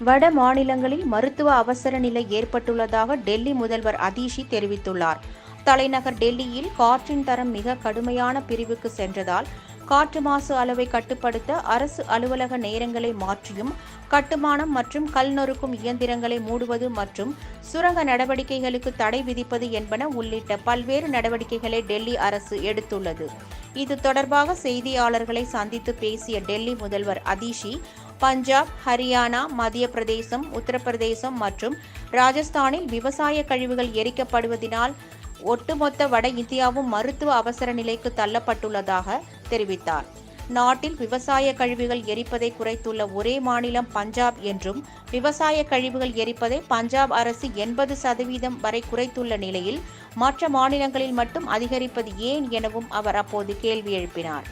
வட மாநிலங்களில் மருத்துவ அவசர நிலை ஏற்பட்டுள்ளதாக டெல்லி முதல்வர் அதிஷி தெரிவித்துள்ளார். தலைநகர் டெல்லியில் காற்றின் தரம் மிக கடுமையான பிரிவுக்கு சென்றதால் காற்று மாசு அளவை கட்டுப்படுத்த அரசு அலுவலக நேரங்களை மாற்றியும் கட்டுமானம் மற்றும் கல் நொறுக்கும் இயந்திரங்களை மூடுவது மற்றும் சுரங்க நடவடிக்கைகளுக்கு தடை விதிப்பது என்பன உள்ளிட்ட பல்வேறு நடவடிக்கைகளை டெல்லி அரசு எடுத்துள்ளது. இது தொடர்பாக செய்தியாளர்களை சந்தித்து பேசிய டெல்லி முதல்வர் அதிஷி பஞ்சாப் ஹரியானா மத்திய பிரதேசம் உத்தரப்பிரதேசம் மற்றும் ராஜஸ்தானில் விவசாய கழிவுகள் எரிக்கப்படுவதினால் ஒட்டுமொத்த வட இந்தியாவும் மருத்துவ அவசர நிலைக்கு தள்ளப்பட்டுள்ளதாக தெரிவித்தார். நாட்டில் விவசாய கழிவுகள் எரிப்பதை குறைத்துள்ள ஒரே மாநிலம் பஞ்சாப் என்றும் விவசாய கழிவுகள் எரிப்பதை பஞ்சாப் அரசு எண்பது சதவீதம் வரை குறைத்துள்ள நிலையில் மற்ற மாநிலங்களில் மட்டும் அதிகரிப்பது ஏன் எனவும் அவர் அப்போது கேள்வி எழுப்பினார்.